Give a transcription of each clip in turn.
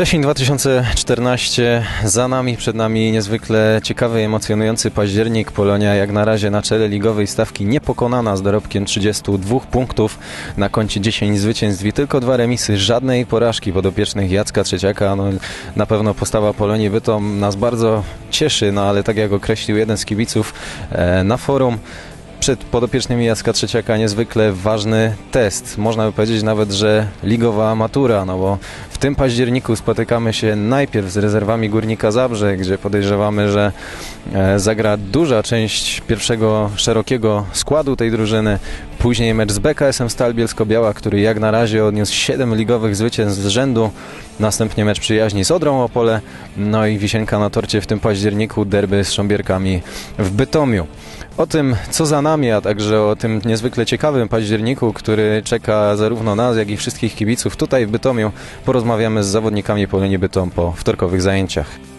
Wrzesień 2014 za nami, przed nami niezwykle ciekawy i emocjonujący październik. Polonia jak na razie na czele ligowej stawki niepokonana z dorobkiem 32 punktów. Na koncie 10 zwycięstw i tylko dwa remisy, żadnej porażki podopiecznych Jacka Trzeciaka. No, na pewno postawa Polonii Bytom nas bardzo cieszy, no ale tak jak określił jeden z kibiców e, na forum, przed podopiecznymi Jacka Trzeciaka niezwykle ważny test. Można by powiedzieć nawet, że ligowa matura, no bo w tym październiku spotykamy się najpierw z rezerwami Górnika Zabrze, gdzie podejrzewamy, że e, zagra duża część pierwszego szerokiego składu tej drużyny. Później mecz z BKS-em Stal Bielsko-Biała, który jak na razie odniósł 7 ligowych zwycięstw z rzędu. Następnie mecz przyjaźni z Odrą Opole, no i wisienka na torcie w tym październiku derby z Sząbierkami w Bytomiu. O tym, co za nami, a także o tym niezwykle ciekawym październiku, który czeka zarówno nas, jak i wszystkich kibiców tutaj w Bytomiu, porozmawiamy z zawodnikami Polonii Bytom po wtorkowych zajęciach.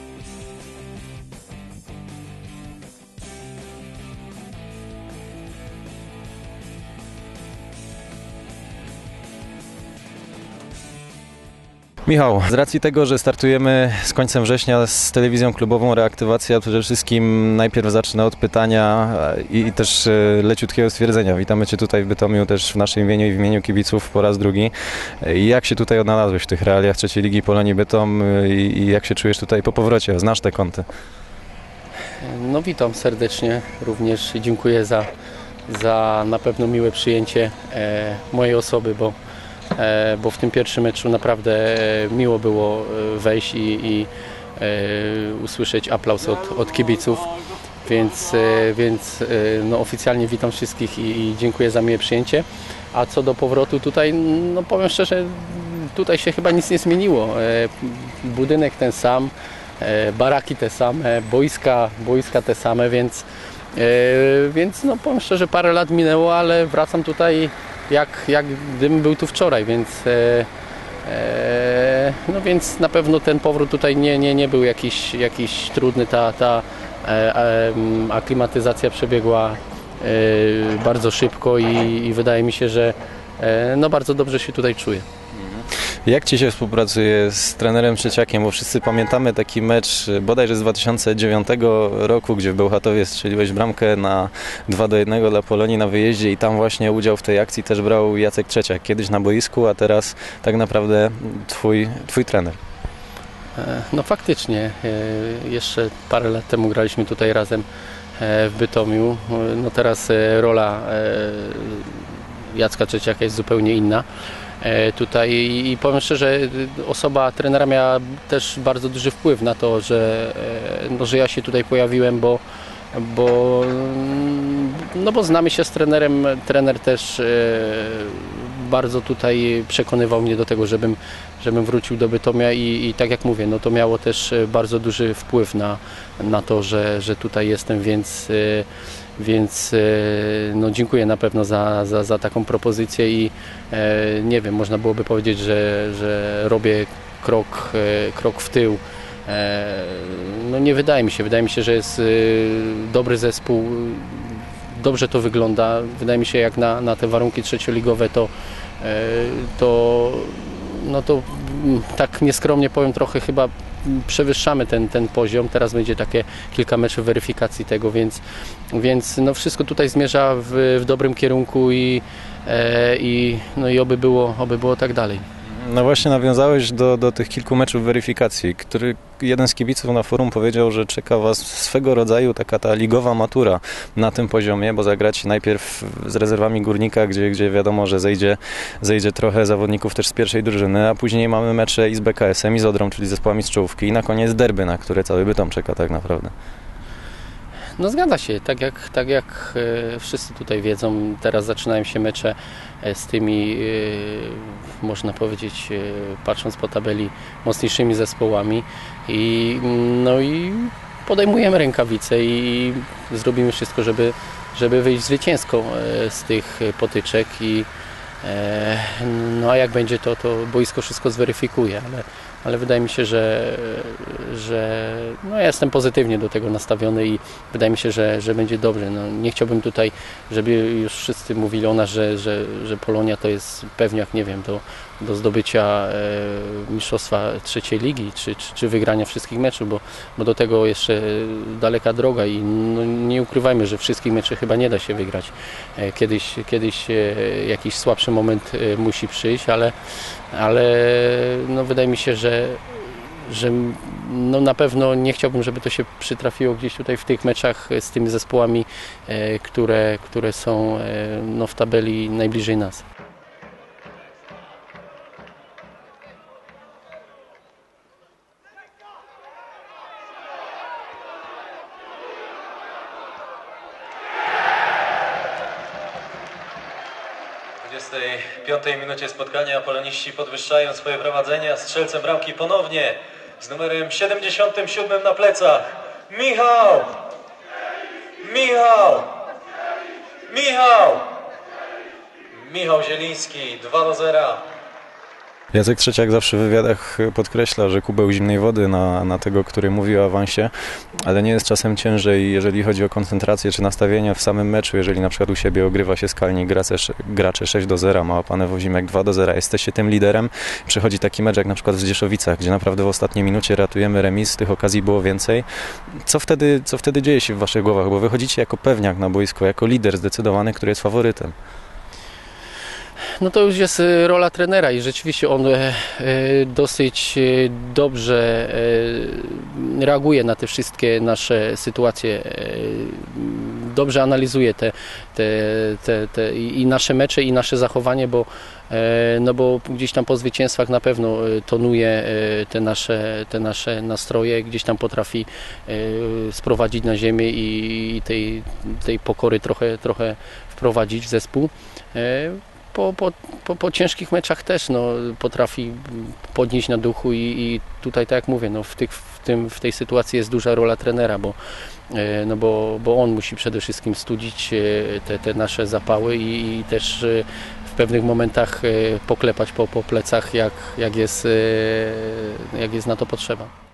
Michał, z racji tego, że startujemy z końcem września z telewizją klubową Reaktywacja, przede wszystkim najpierw zacznę od pytania i też e, leciutkiego stwierdzenia. Witamy Cię tutaj w Bytomiu też w naszym imieniu i w imieniu kibiców po raz drugi. Jak się tutaj odnalazłeś w tych realiach trzeciej Ligi Polonii Bytom e, i jak się czujesz tutaj po powrocie? Znasz te kąty? No witam serdecznie, również dziękuję za, za na pewno miłe przyjęcie e, mojej osoby, bo E, bo w tym pierwszym meczu naprawdę e, miło było e, wejść i, i usłyszeć aplauz od, od kibiców. Więc, więc no oficjalnie witam wszystkich i, i dziękuję za miłe przyjęcie. A co do powrotu tutaj, no powiem szczerze, tutaj się chyba nic nie zmieniło. Budynek ten sam, baraki te same, boiska, boiska te same, więc, więc no powiem szczerze, parę lat minęło, ale wracam tutaj jak, jak gdybym był tu wczoraj, więc e, e, no więc na pewno ten powrót tutaj nie, nie, nie był jakiś, jakiś trudny, ta, ta e, e aklimatyzacja przebiegła bardzo szybko i, i, wydaje mi się, że no bardzo dobrze się tutaj czuję. Jak Ci się współpracuje z trenerem Trzeciakiem? Bo wszyscy pamiętamy taki mecz bodajże z 2009 roku, gdzie w Bełchatowie strzeliłeś bramkę na 2 do 1 dla Polonii na wyjeździe i tam właśnie udział w tej akcji też brał Jacek Trzeciak. Kiedyś na boisku, a teraz tak naprawdę Twój, twój trener. E, no faktycznie, e, jeszcze parę lat temu graliśmy tutaj razem e, w Bytomiu. No teraz rola Jacka Trzeciaka jest zupełnie inna. E, tutaj i powiem szczerze, osoba trenera miała też bardzo duży wpływ na to, że, e, no, że ja się tutaj pojawiłem, bo, bo, no bo znamy się z trenerem, trener też e, bardzo tutaj przekonywał mnie do tego, żebym, żebym wrócił do Bytomia i, i tak jak mówię, no to miało też bardzo duży wpływ na, na to, że, że tutaj jestem, więc więc e, no, dziękuję na pewno za, za, za taką propozycję i e, nie wiem, można byłoby powiedzieć, że, że robię krok, e, krok w tył. No nie wydaje mi się, wydaje mi się, że jest dobry zespół, dobrze to wygląda. Wydaje mi się, jak na, na te warunki trzecioligowe, to, to, no to mm, tak nieskromnie powiem, trochę chyba przewyższamy ten, ten poziom. Teraz będzie takie kilka meczów weryfikacji tego, więc, więc no wszystko tutaj zmierza w, w dobrym kierunku i, e, i, no i oby, było, oby było tak dalej. No właśnie nawiązałeś do, do tych kilku meczów weryfikacji, który jeden z kibiców na forum powiedział, że czeka Was swego rodzaju taka ta ligowa matura na tym poziomie, bo zagrać najpierw z rezerwami Górnika, gdzie, gdzie wiadomo, że zejdzie, zejdzie trochę zawodników też z pierwszej drużyny, a później mamy mecze i z BKS-em, i z Odrą, czyli zespołami z czołówki i na koniec derby, na które cały Bytom czeka tak naprawdę. No zgadza się, tak jak, tak jak e, wszyscy tutaj wiedzą, teraz zaczynają się mecze e, z tymi, e, można powiedzieć, patrząc po tabeli, mocniejszymi zespołami. I, no i podejmujemy rękawice i zrobimy wszystko, żeby, żeby wyjść zwycięsko z tych potyczek i no a jak będzie to, to boisko wszystko zweryfikuje, ale ale wydaje mi się, że, że no ja jestem pozytywnie do tego nastawiony i wydaje mi się, że, że będzie dobrze. No, nie chciałbym tutaj, żeby już wszyscy mówili o nas, że, że, że Polonia to jest pewniak, nie wiem, do, do zdobycia e, mistrzostwa trzeciej ligi, czy, czy, czy wygrania wszystkich meczów, bo, bo do tego jeszcze daleka droga i no, nie ukrywajmy, że wszystkich meczów chyba nie da się wygrać. E, Kiedyś, kiedyś e, jakiś słabszy moment e, musi przyjść, ale, ale no, wydaje mi się, że że no na pewno nie chciałbym, żeby to się przytrafiło gdzieś tutaj w tych meczach z tymi zespołami, e, które, które są e, no, w tabeli najbliżej nas. 25 minucie spotkania poloniści podwyższają swoje prowadzenie, strzelcem bramki ponownie z numerem 77 na plecach Michał! Michał! Michał! Michał Zieliński 2 do 0. Jacek Trzeciak zawsze w wywiadach podkreśla, że kubeł zimnej wody na, na tego, który mówi o awansie, ale nie jest czasem ciężej, jeżeli chodzi o koncentrację czy nastawienie w samym meczu, jeżeli na przykład u siebie ogrywa się skalnie gracze, gracze 6 do 0, ma Pane Wozimek 2 do 0, jesteście tym liderem, przychodzi taki mecz jak na przykład w Zdzieszowicach, gdzie naprawdę w ostatniej minucie ratujemy remis, tych okazji było więcej. Co wtedy, co wtedy dzieje się w waszych głowach? Bo wychodzicie jako pewniak na boisko, jako lider zdecydowany, który jest faworytem. No to już jest e, rola trenera i rzeczywiście on e, e, dosyć e, dobrze reaguje na te wszystkie nasze sytuacje. Dobrze analizuje te, te, te, te i nasze mecze i nasze zachowanie, bo, no bo gdzieś tam po zwycięstwach na pewno tonuje te nasze, te nasze nastroje, gdzieś tam potrafi sprowadzić na ziemię i tej, tej pokory trochę, trochę wprowadzić w zespół. Po, po, po, po ciężkich meczach też no, potrafi podnieść na duchu i, i tutaj tak jak mówię, no, w, tych, w, tym, w tej sytuacji jest duża rola trenera, bo, e, no bo, bo on musi przede wszystkim studzić e, te, te nasze zapały i, i też e, w pewnych momentach poklepać po, po plecach, jak, jak, jest, jak jest na to potrzeba.